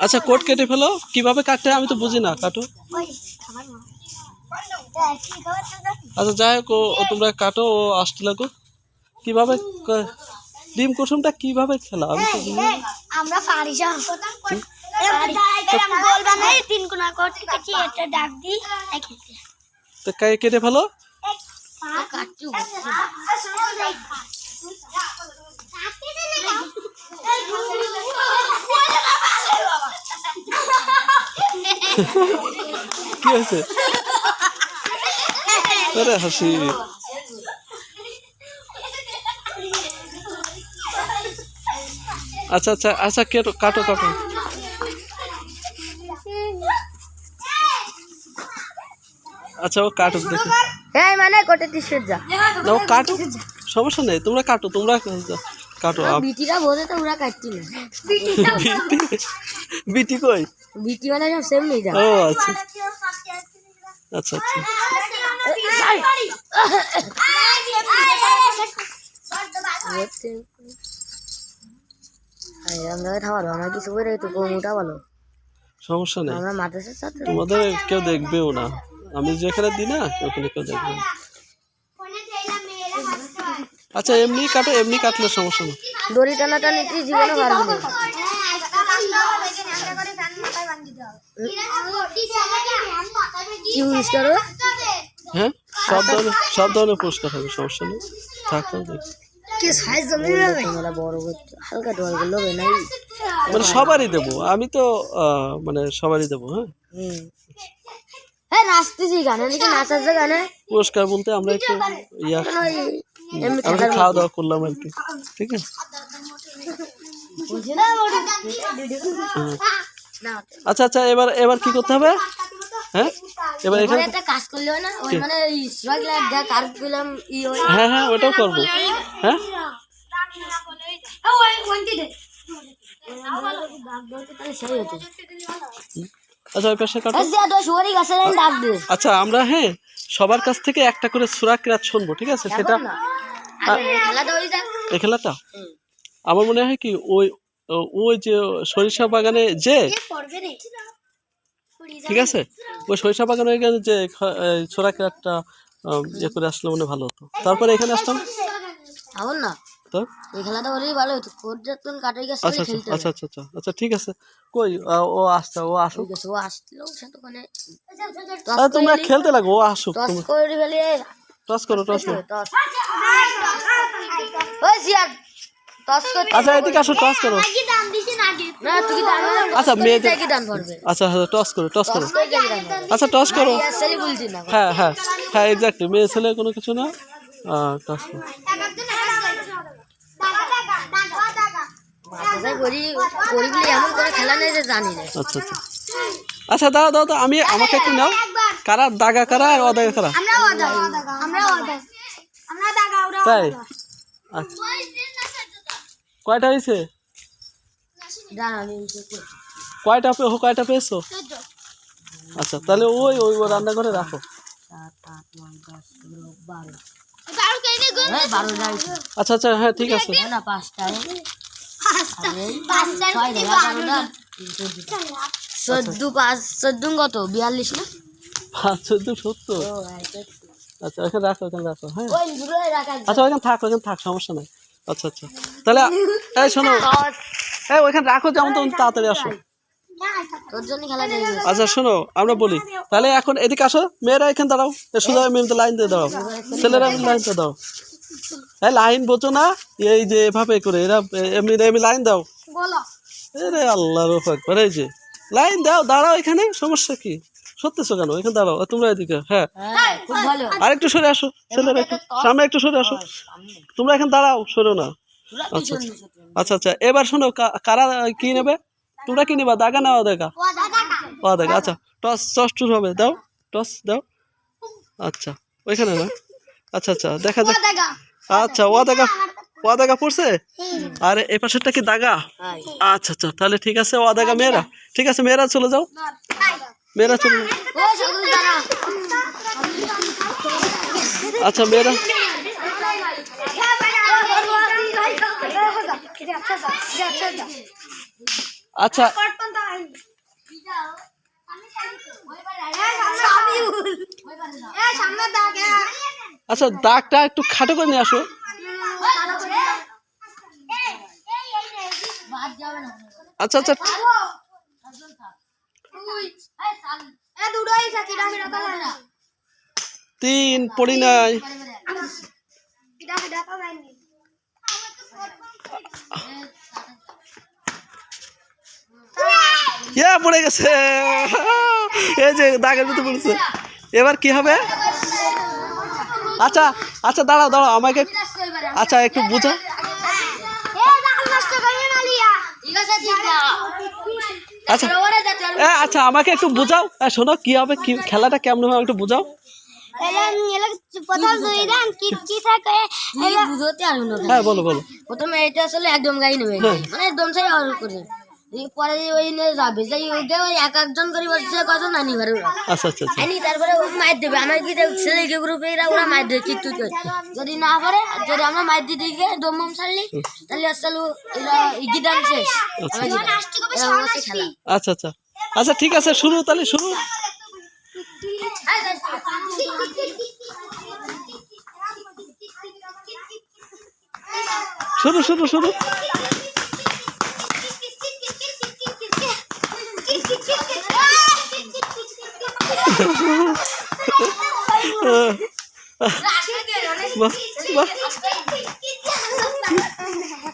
আচ্ছা কোট কেটে ফেলো। কীভাবে কাটতে আমি তো বুঝি না কাটো। আচ্ছা যাই হোক ও- ও তোমরা কাটো ও আসতে লাগো। কীভাবে ডিম কুসুমটা কীভাবে খেলা? আমি তো বুঝি না। আমরা পারি সব বলবা না এই তিন কোনা করতে কাটি এটা ডাক দি তো কে- কেটে ফেলো? কাটু কি হয়েছে? আরে হাসি। আচ্ছা আচ্ছা আচ্ছা কেটো কাটো কাটো। আচ্ছা ও কাটো দেখি। এই মানে কোটে টিশার্ট যা। না ও কাটো সমস্যা নেই তোমরা কাটো তোমরা কাটো। বিটিরা বোঝে তো ওরা কাটতি না। বিটি বিটি কই? বিটি মানে সব সেম ও আচ্ছা। আচ্ছা আচ্ছা। আমরা কিছু করে তো বলো। সমস্যা নেই। আমরা মাদ্রাসার ছাত্র। তোমাদের কেউ দেখবেও না। আমি যেখানে দিই না ওখানে কেউ দেখবে আচ্ছা এমনি কাটো এমনি কাটলে সমস্যা নেই। দড়ি টানা টানি জীবনে পারবি না কি ইউজ হ্যাঁ? সব ধরনের সব ধরনের পুরস্কার হবে সমস্যা নেই। থাকো দেখ। কি সাইজ জমি যাবে বড় হালকা ডোয়ালগুলো হবে নাই। মানে সবারই দেবো আমি তো মানে সবারই দেবো হ্যাঁ? হ্যাঁ নাচতেছি গানে নাকি নাচার যে গানে? পুরস্কার বলতে আমরা একটু ইয়া আমরা খাওয়া দাওয়া করলাম আর কি ঠিক আছে। আচ্ছা আচ্ছা এবার এবার কি করতে হবে? হ্যাঁ? এবার এখানে এখানে একটা কাজ করলে না ওই মানে স্ট্রাইক লাইট দেখ আর করলাম ই হ্যাঁ হ্যাঁ ওটাও করব। হ্যাঁ? হতো আচ্ছা ওই পাশে কাটো। আচ্ছা আমরা হ্যাঁ সবার কাছ থেকে একটা করে সুরা কিরাত শুনব ঠিক আছে? সেটা খেলাটা এই খেলাটা? আমার মনে হয় কি ওই ওই যে সরিষা বাগানে যে? ঠিক আছে? ওই সরিষা বাগানে গেলে যে ছোড়া আম, ইয়ে করে আসলে মনে ভালো হতো। তারপরে এখানে আসতাম? না? তো এই খেলাটা ভালো হতো। কোট যতক্ষণ কাটাই গেছে আচ্ছা আচ্ছা আচ্ছা আচ্ছা আচ্ছা আচ্ছা ঠিক আছে। কই ও আসছে ও আসুক। ও আসলো আরে তোমরা খেলতে লাগো ও আসুক। টস করে ফেলে টস করো টস করো। ওই আচ্ছা এদিকে আসো টস করো। না তুই কি দান আচ্ছা মেয়েদের আচ্ছা আচ্ছা টস করো টস করো। আচ্ছা টস করো। আসলে বলছি না হ্যাঁ হ্যাঁ। হ্যাঁ এক্স্যাক্টলি মেয়ে ছেলে কোনো কিছু না? টস করো। আচ্ছা আচ্ছা। আচ্ছা দাও দাও দাও আমি আমাকে একটু নাও। কারা দাগা কারা আর অদাগা কারা? তাই? আচ্ছা। কয়টা হয়েছে। কয়টা কয়টা পেয়েছ? আচ্ছা তাহলে ওই ওই রান্না করে রাখো। আচ্ছা আচ্ছা হ্যাঁ ঠিক আছে। পাঁচ কত সত্তর? আচ্ছা রাখো রাখো হ্যাঁ। আচ্ছা থাক, সমস্যা নাই। আচ্ছা আচ্ছা। তাহলে এই শোনো। এই ওইখানে রাখো যেমন তেমন তাড়াতাড়ি আসো। তোর জন্য খেলা দেখে আচ্ছা শোনো আমরা বলি। তাহলে এখন এদিকে আসো। মেয়েরা এখানে দাঁড়াও। এ সোজা মেমতে লাইন দিয়ে দাঁড়াও। ছেলেরা লাইন দিয়ে দাও এই লাইন বোঝো না এই যে এভাবে করে এরা এমনি এমনি লাইন দাও। আরে আল্লাহ রফ একবার এই যে লাইন দাও দাঁড়াও এখানে সমস্যা কি? সত্যিছো কেন? এখানে দাঁড়াও তোমরা এদিকে হ্যাঁ। হ্যাঁ খুব ভালো আর একটু সরে আসো ছেলেরা একটু সামনে একটু সরে আসো। তোমরা এখানে দাঁড়াও সরো না। আচ্ছা আচ্ছা। আচ্ছা আচ্ছা। এবার শোনো কারা কি নেবে? তোমরা কি নেবা? দাগা দেখা ও দেখা আচ্ছা। টস টস টুস হবে দাও। টস দাও। আচ্ছা ওইখানে না? আচ্ছা আচ্ছা দেখা যাক। আচ্ছা ও দেখা ও দেখা পড়ছে? আর এ পাশেরটা কি দাগা? আচ্ছা আচ্ছা তাহলে ঠিক আছে ও দাগা মেয়েরা। ঠিক আছে মেয়েরা চলে যাও। মেয়েরা চলে যাও। ও সকল দাঁড়া আচ্ছা মেয়েরা আচ্ছা আচ্ছা। দাগটা একটু খাটো করে নিয়ে আসো। আচ্ছা আচ্ছা। তিন পড়ি নাই। পড়ে গেছে। এই যে দাগের মতো পড়েছে। এবার কি হবে? আচ্ছা আচ্ছা দাঁড়াও দাঁড়াও, আমাকে আচ্ছা একটু বুঝো। আচ্ছা আচ্ছা আমাকে একটু বুঝাও। শোনো, কি হবে? কি খেলাটা কেমন হবে একটু বুঝাও। কি কি হ্যাঁ বলো বলো। প্রথমে এটা আসলে একদম গাড়ি নেবে। হ্যাঁ। মানে একদম সাই অল করে। পরে ওই যাবে যাই ওই এক একজন করে বসছে কত নানি ঘরে আচ্ছা আচ্ছা আচ্ছা। আনি তারপরে ও মার দেবে। আমার কি ছেলে যে গ্রুপে এরা ওরা মার দেবে কিন্তু যদি না পারে যদি আমরা মার দিতে গিয়ে দম বম ছাড়লি তাহলে আসলে এরা গিটার শেষ। খেলা। আচ্ছা আচ্ছা। আচ্ছা ঠিক আছে শুরু তাহলে শুরু শুরু শুরু শুরু বাহ বাহ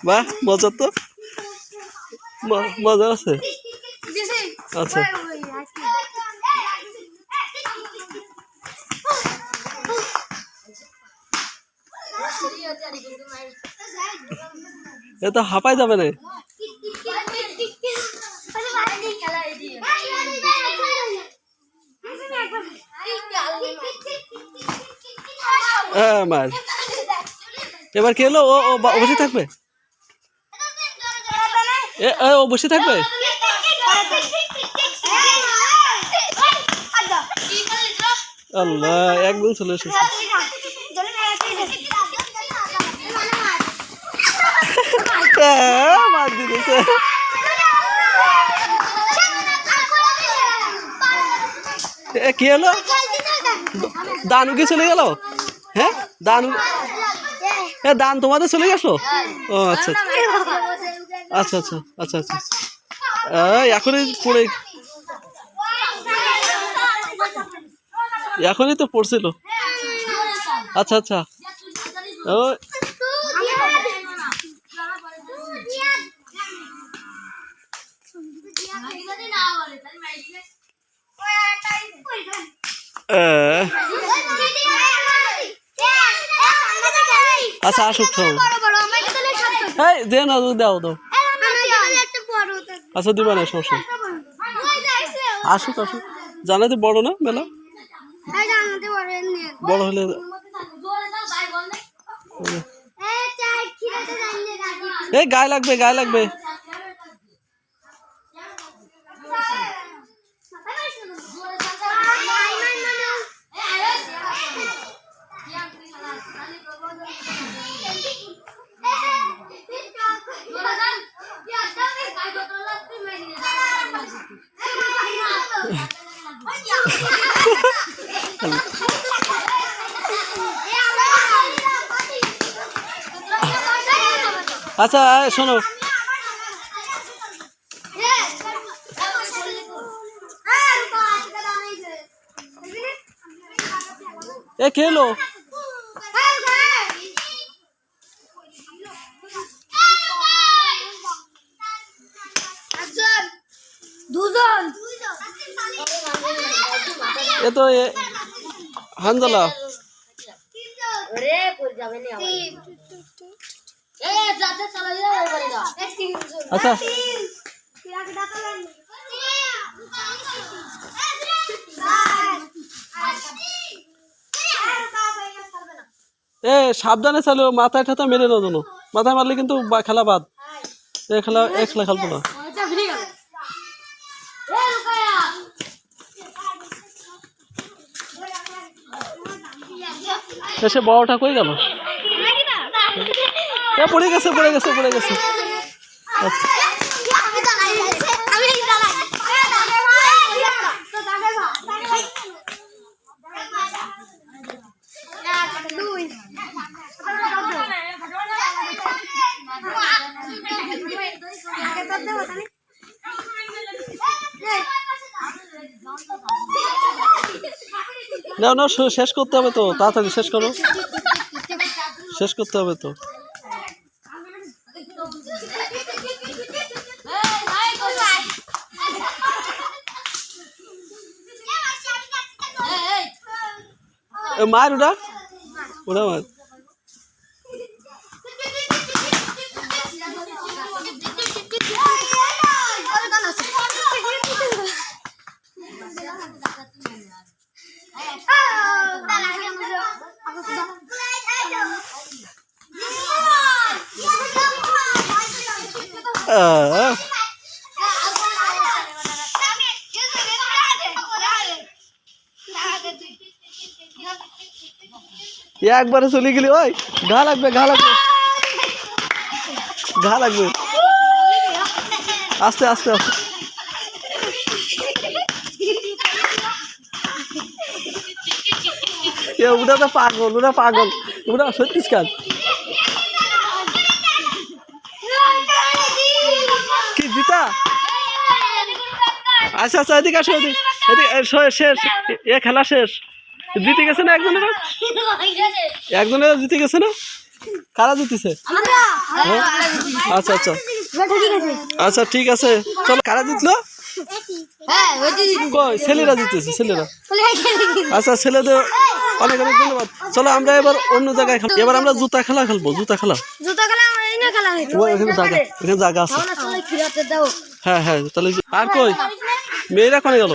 বাহ মজা তো মজা আছে আচ্ছা এ তো হাঁপাই যাবে না। মার এবার কি হলো ও ও বসে থাকবে? এ, ও বসে থাকবে? আল্লাহ একদম চলে এসেছে। দিতেছে এ কি হলো? দানু কি চলে গেল? হ্যাঁ? দানু? হ্যাঁ দান তোমাদের চলে গেছো ও আচ্ছা আচ্ছা। আচ্ছা আচ্ছা আচ্ছা আচ্ছা। এখনই পড়ে এখনই তো পড়ছিল। আচ্ছা আচ্ছা। ও আচ্ছা আসুক এই, দে না দাও দাও। আচ্ছা দিবা না, সমস্যা। আসুক আসুক। জানাতে বড় না, মেলা? বড় হলে এই, গায়ে লাগবে গায়ে লাগবে। আচ্ছা শোনো। এ এলো দুজন এ তো হানজালা। রে কই যাবে না এ যাতে চলে যাও এবারে যা আচ্ছা। এ, সাবধানে চালো, মাথায় ঠাতা মেরে না জানো মাথায় মারলে কিন্তু খেলা বাদ। এ, খেলা এ, খেলা খেলব না। এসে বড়টা কই গেল? হ্যাঁ পড়ে গেছে পড়ে গেছে পড়ে গেছে। না না শেষ করতে হবে তো, তাড়াতাড়ি শেষ করো। শেষ করতে হবে তো। এ, মার ওটা ওটা মার আহ, এ একবারে চলে গেলি, ওই, ঘা লাগবে ঘা লাগবে। ঘা লাগবে। আস্তে আস্তে আস্তে। ওটা তো পাগল, ওটা পাগল। ওটা সত্যি কাজ কি, জিতা? আচ্ছা আচ্ছা এদিকে আসো, এদিকে। শেষ। এ, খেলা শেষ। জিতে গেছে না একজনের? একজনের জিতে গেছে না? কারা জিতেছে? হ্যাঁ? আচ্ছা আচ্ছা। আচ্ছা ঠিক আছে। চলো কারা জিতলো? হ্যাঁ ওই দিদি কই? ছেলেরা জিতেছে ছেলেরা। আচ্ছা ছেলেদের অনেক অনেক ধন্যবাদ। চলো আমরা এবার অন্য জায়গায় খেলব এবার আমরা জুতা খেলা খেলব জুতা খেলা। জুতো খেলা আমার এই না খেলা হইতো ও এখানে জায়গা এখানে জায়গা আছে। হ্যাঁ হ্যাঁ তাহলে আর কই? মেয়েরা কোনে গেল?